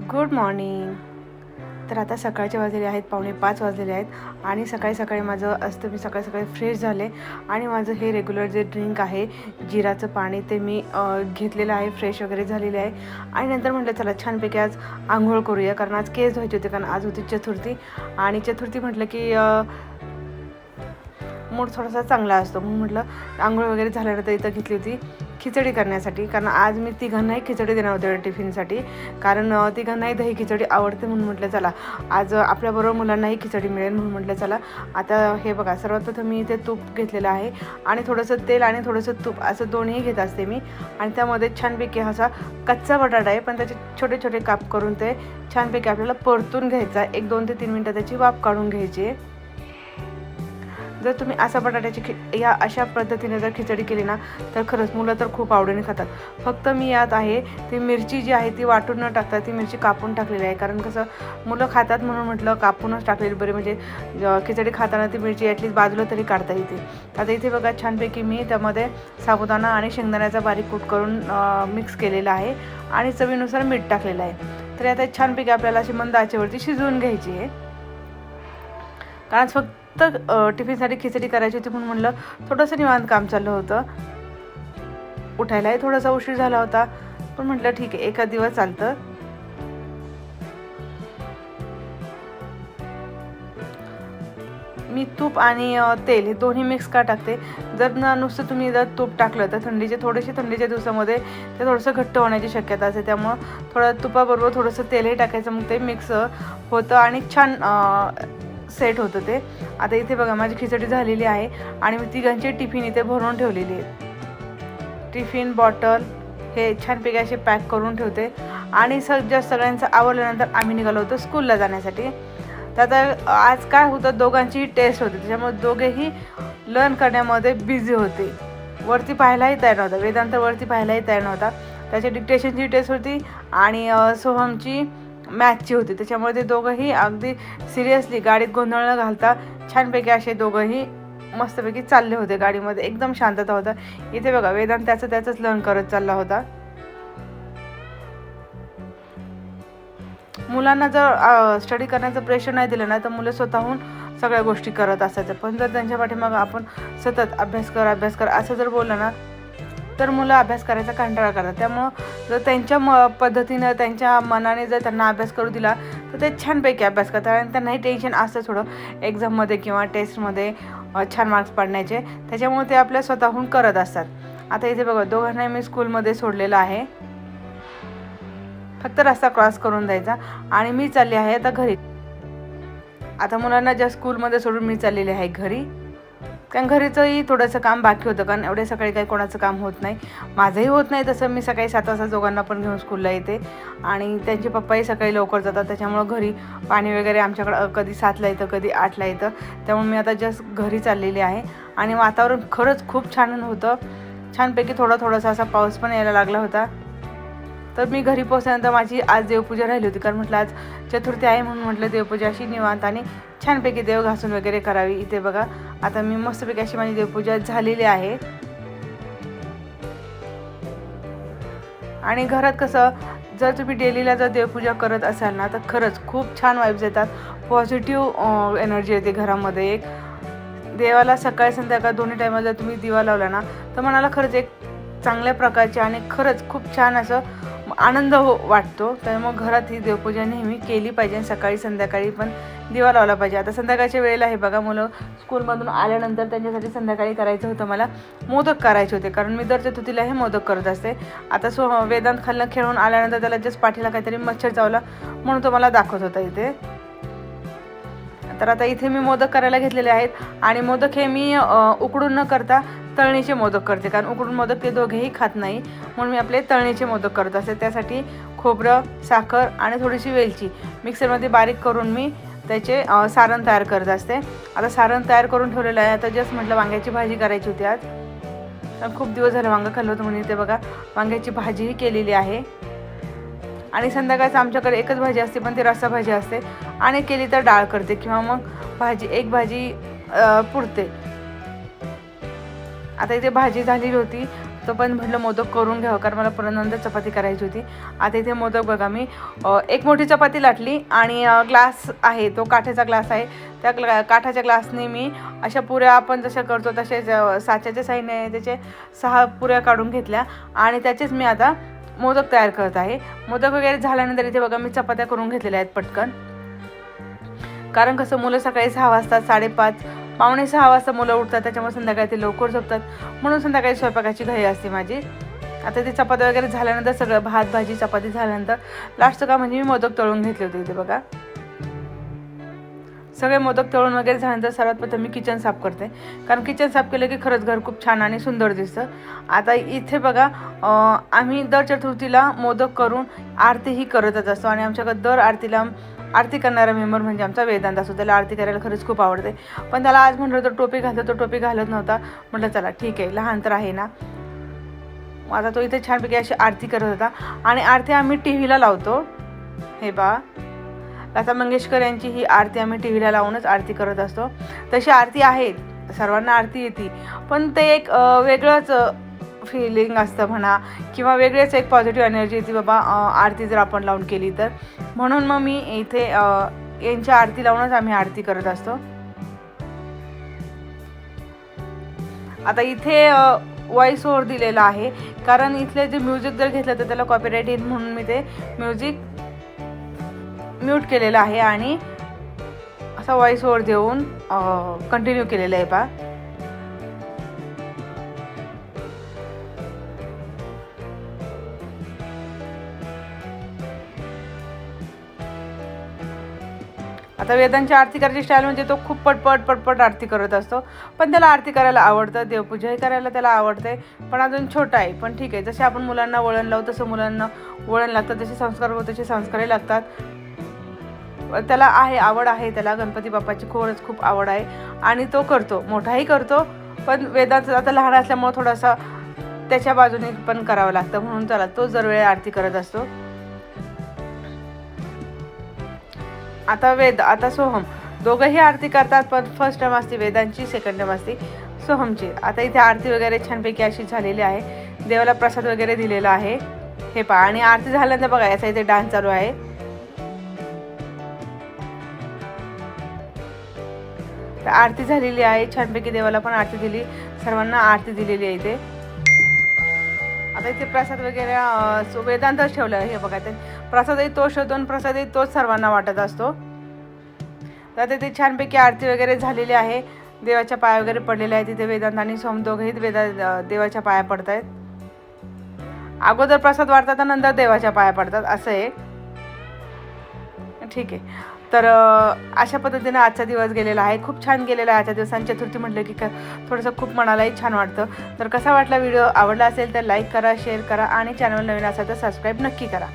Good morning तर आता सकाळचे वाजलेले आहेत पावणे पाच वाजलेले आहेत आणि सकाळी सकाळी माझं असतं मी सकाळी सकाळी फ्रेश झाले आणि माझं हे रेग्युलर जे ड्रिंक आहे जिराचं पाणी ते मी घेतलेलं आहे फ्रेश वगैरे झालेले आहे. आणि नंतर म्हटलं चला छानपैकी आज आंघोळ करूया कारण आज केस धुवायचे होते कारण आज होती चतुर्थी. आणि चतुर्थी म्हटलं की मूड थोडासा चांगला असतो. म्हणून म्हटलं आंघोळ वगैरे झाल्यानंतर इथं घेतली होती. खिचडी करण्यासाठी. कारण आज मी तिघांनाही खिचडी देणार होते टिफिनसाठी. कारण तिघांनाही दही खिचडी आवडते म्हणून म्हटलं चला आज आपल्याबरोबर मुलांनाही खिचडी मिळेल म्हणून म्हटलं चला आता हे बघा सर्वात प्रथम मी इथे तूप घेतलेलं आहे आणि थोडंसं तेल आणि थोडंसं तूप असं दोन्ही घेत असते मी. आणि त्यामध्ये छानपैकी असा कच्चा बटाटा आहे पण त्याचे छोटे छोटे काप करून ते छानपैकी आपल्याला परतून घ्यायचा एक दोन ते तीन मिनटं त्याची वाफ काढून घ्यायची आहे. जर तुम्ही असा बटाट्याची खि या अशा पद्धतीने जर खिचडी केली ना तर खरंच मुलं तर खूप आवडीने खातात. फक्त मी यात आहे ती मिरची जी आहे ती वाटून न टाकता ती मिरची कापून टाकलेली आहे. कारण कसं मुलं खातात म्हणून म्हटलं कापूनच टाकलेली बरी. म्हणजे खिचडी खाताना ती मिरची ॲटलीस्ट बाजूला तरी काढता येते. आता इथे बघा छानपैकी मी त्यामध्ये साबुदाणा आणि शेंगदाण्याचा बारीक कूट करून मिक्स केलेला आहे आणि चवीनुसार मीठ टाकलेलं आहे. तर आता छानपैकी आपल्याला अशी मंद आचेवरती शिजवून घ्यायची आहे. कारण फक्त फक्त टिफिनसाठी खिचडी करायची होती म्हणून म्हणलं थोडंसं निवांत काम चाललं होतं. उठायलाही थोडासा उशीर झाला होता. पण म्हटलं ठीक आहे एका दिवस चालतं. मी तूप आणि तेल हे दोन्ही मिक्स का टाकते? जर ना नुसतं तुम्ही जर तूप टाकलं तर थंडीचे थोडेसे थंडीच्या दिवसामध्ये ते थोडंसं घट्ट होण्याची शक्यता असते. त्यामुळं थोडं तुपाबरोबर थोडंसं तेलही टाकायचं मग ते मिक्स होतं आणि छान सेट होतं ते. आता इथे बघा माझी खिचडी झालेली आहे आणि मी तिघांचे टिफिन इथे भरून ठेवलेली आहे. टिफिन बॉटल हे छानपैकी असे पॅक करून ठेवते. आणि सगळ्या सगळ्यांचं आवडल्यानंतर आम्ही निघालो होतो स्कूलला जाण्यासाठी. तर आता आज काय होतं दोघांची टेस्ट होती. त्याच्यामुळे दोघेही लर्न करण्यामध्ये बिझी होते. वरती पाहायलाही तयार नव्हता. वेदांत वरती पाहायलाही तयार नव्हता. त्याची डिक्टेशनची टेस्ट होती आणि सोहमची मॅथची होती. त्याच्यामुळे ते दोघंही अगदी सिरियसली गाडीत गोंधळ न घालता छानपैकी असे दोघंही मस्तपैकी चालले होते. गाडीमध्ये एकदम शांतता होता. इथे बघा वेदांत त्याचं त्याचंच लर्न करत चालला होता. मुलांना जर स्टडी करण्याचं प्रेशर नाही दिलं ना तर मुलं स्वतःहून सगळ्या गोष्टी करत असायचं. पण जर त्यांच्या पाठीमागं आपण सतत अभ्यास कर अभ्यास कर असं जर बोललं ना तर मुलं अभ्यास करायचा कंटाळा करतात. त्यामुळं जर त्यांच्या म पद्धतीनं त्यांच्या मनाने जर त्यांना अभ्यास करू दिला तर ते छानपैकी अभ्यास करतात. आणि त्यांनाही टेन्शन असतं थोडं. एक्झाममध्ये किंवा टेस्टमध्ये छान मार्क्स पाडण्याचे. त्याच्यामुळे ते आपल्या स्वतःहून करत असतात. आता इथे बघा दोघांनाही मी स्कूलमध्ये सोडलेलं आहे. फक्त रस्ता क्रॉस करून द्यायचा. आणि मी चालली आहे आता घरी. आता मुलांना ज्या स्कूलमध्ये सोडून मी चाललेली आहे घरी कारण घरीचंही थोडंसं काम बाकी होतं कारण एवढे सकाळी काही कोणाचं काम होत नाही. माझंही होत नाही तसं मी सकाळी सात वाजता दोघांना पण घेऊन स्कूलला येते. आणि त्यांचे पप्पाही सकाळी लवकर जातात त्याच्यामुळं घरी पाणी वगैरे आमच्याकडं कधी सातला येतं कधी आठला येतं. त्यामुळे मी आता जस्ट घरी चाललेली आहे. आणि वातावरण खरंच खूप छान होतं. छानपैकी थोडा थोडासा असा पाऊस पण यायला लागला होता. तर मी घरी पोहोचल्यानंतर माझी आज देवपूजा राहिली होती. कारण म्हटलं आज चतुर्थी आहे म्हणून म्हटलं देवपूजा अशी निवांत आणि छानपैकी देव घासून वगैरे करावी. इथे बघा आता मी मस्तपैकी अशी माझी देवपूजा झालेली आहे. आणि घरात कसं जर तुम्ही डेलीला जर देवपूजा करत असाल ना तर खरंच खूप छान वाईब्स येतात. पॉझिटिव्ह एनर्जी येते घरामध्ये. एक देवाला सकाळी संध्याकाळ दोन्ही टायमा जर तुम्ही दिवा लावला ना तर मनाला खरंच एक चांगल्या प्रकारची आणि खरंच खूप छान असं आनंद हो वाटतो. मग घरात ही देवपूजा नेहमी केली पाहिजे सकाळी संध्याकाळी पण दिवा लावला पाहिजे. आता संध्याकाळच्या वेळेला हे बघा मुलं स्कूलमधून आल्यानंतर त्यांच्यासाठी संध्याकाळी करायचं होतं. मला मोदक करायचे होते. कारण मी दर चतुर्थीला हे मोदक करत असते. आता सो वेदांत खालनं खेळून आल्यानंतर त्याला जस्ट पाठीला काहीतरी मच्छर चावला म्हणून तो मला दाखवत होता इथे. तर आता इथे मी मोदक करायला घेतलेले आहेत. आणि मोदक हे मी उकडून न करता तळणीचे मोदक करते कारण उकडून मोदक ते दोघेही खात नाही. म्हणून मी आपले तळणीचे मोदक करत असते त्यासाठी खोबरं साखर आणि थोडीशी वेलची मिक्सरमध्ये बारीक करून मी त्याचे सारण तयार करत असते. आता सारण तयार करून ठेवलेलं आहे. आता जस्ट म्हटलं वांग्याची भाजी करायची होती आज. खूप दिवस झाले वांगं खाल्लं होतं म्हणून ते बघा वांग्याची भाजीही केलेली आहे. आणि संध्याकाळचं आमच्याकडे एकच भाजी असते पण ती रस्सा भाजी असते. आणि केली तर डाळ करते किंवा मग भाजी एक भाजी पुरते. आता इथे भाजी झालेली होती तो पण म्हटलं मोदक करून घ्यावं कारण मला परत नंतर चपाती करायची होती. आता इथे मोदक बघा मी एक मोठी चपाती लाटली आणि ग्लास आहे तो काठ्याचा ग्लास आहे. त्या ग्ला काठाच्या ग्लासने मी अशा पुऱ्या आपण जशा करतो तसेच साच्याच्या साईने त्याचे सहा पुऱ्या काढून घेतल्या आणि त्याचेच मी आता मोदक तयार करत आहे. मोदक वगैरे झाल्यानंतर इथे बघा मी चपात्या करून घेतलेल्या आहेत पटकन. कारण कसं मुलं सकाळी सहा वाजतात साडेपाच पावणे सहा वाजता मुलं उठतात त्याच्यामुळे संध्याकाळी ते लवकर झोपतात. म्हणून संध्याकाळी स्वयंपाकाची घाई असते माझी. आता ते चपाती वगैरे झाल्यानंतर सगळं भात भाजी चपाती झाल्यानंतर लास्टचं का म्हणजे मी मोदक तळून घेतले होते इथे बघा. सगळे मोदक तळून वगैरे झाल्यानंतर सर्वात प्रथम मी किचन साफ करते. कारण किचन साफ केलं की खरंच घर खूप छान आणि सुंदर दिसतं. आता इथे बघा आम्ही दर चतुर्थीला मोदक करून आरतीही करतच असतो आणि आमच्याकडे दर आरतीला आरती करणारा मेंबर म्हणजे आमचा वेदांत असतो. त्याला आरती करायला खरंच खूप आवडते. पण त्याला आज म्हटलं तर टोपी घालतो तो टोपी घालत नव्हता. म्हटलं चला ठीक आहे लहान तर आहे ना. आता तो इथे छानपैकी अशी आरती करत होता. आणि आरती आम्ही टी व्हीला लावतो. हे बा लता मंगेशकर यांची ही आरती आम्ही टी व्हीला लावूनच आरती करत असतो. तशी आरती आहे. सर्वांना आरती येते. पण ते एक वेगळंच फिलिंग असतं म्हणा किंवा वेगळेच एक पॉझिटिव्ह एनर्जी येते बाबा आरती जर आपण लावून केली तर. म्हणून मग मी इथे यांची आरती लावूनच आम्ही आरती करत असतो. आता इथे वॉईस ओव्हर दिलेला आहे. कारण इथले जे म्युझिक जर घेतलं तर त्याला कॉपीराईट येईल म्हणून मी ते म्युझिक म्यूट केलेलं आहे. आणि असा वॉईस ओव्हर देऊन कंटिन्यू केलेलं आहे पा आता वेदांची आरती करायची स्टाईल म्हणजे तो खूप पटपट पटपट आरती करत असतो. पण त्याला आरती करायला आवडतं देवपूजाही करायला त्याला आवडते. पण अजून छोटा आहे पण ठीक आहे. जसे आपण मुलांना वळण लावू तसं मुलांना वळण लागतं. जसे संस्कार होते तसे संस्कारही लागतात. त्याला आहे आवड आहे त्याला. गणपती बाप्पाची खरंच खूप आवड आहे. आणि तो करतो मोठाही करतो. पण वेदांचा आता लहान असल्यामुळे थोडासा त्याच्या बाजूने पण करावं लागतं. म्हणून त्याला तो जर वेळ आरती करत असतो. आता वेद आता सोहम. दोघंही आरती करतात पण फर्स्ट टाइम असते वेदांची सेकंड टाइम असते सोहमची. आता इथे आरती वगैरे छानपैकी अशी झालेली आहे. देवाला प्रसाद वगैरे दिलेला आहे. हे पहा आणि आरती झाल्यानंतर बघा याचा इथे डान्स चालू आहे. तर आरती झालेली आहे छानपैकी देवाला पण आरती दिली. सर्वांना आरती दिलेली आहे इथे. आता इथे प्रसाद वगैरे अं, वेदांतच ठेवलं आहे हे बघा ते. प्रसादही तो शोधून प्रसादही तोच सर्वांना वाटत असतो. तर आता छानपैकी आरती वगैरे झालेली आहे. देवाच्या पाया वगैरे पडलेल्या आहेत तिथे वेदांत आणि सोम दोघेही वेदा देवाच्या पाया पडत आहेत अगोदर प्रसाद वाढतात नंतर देवाच्या पाया पडतात असं आहे. ठीक आहे. तर अशा पद्धतीनं आजचा दिवस गेलेला आहे. खूप छान गेलेला आहे. आजच्या दिवसांनी चतुर्थी म्हटलं की क थोडंसं खूप मनालाही छान वाटतं. तर कसा वाटला व्हिडिओ? आवडला असेल तर लाईक करा शेअर करा आणि चॅनल नवीन असेल तर सबस्क्राईब नक्की करा.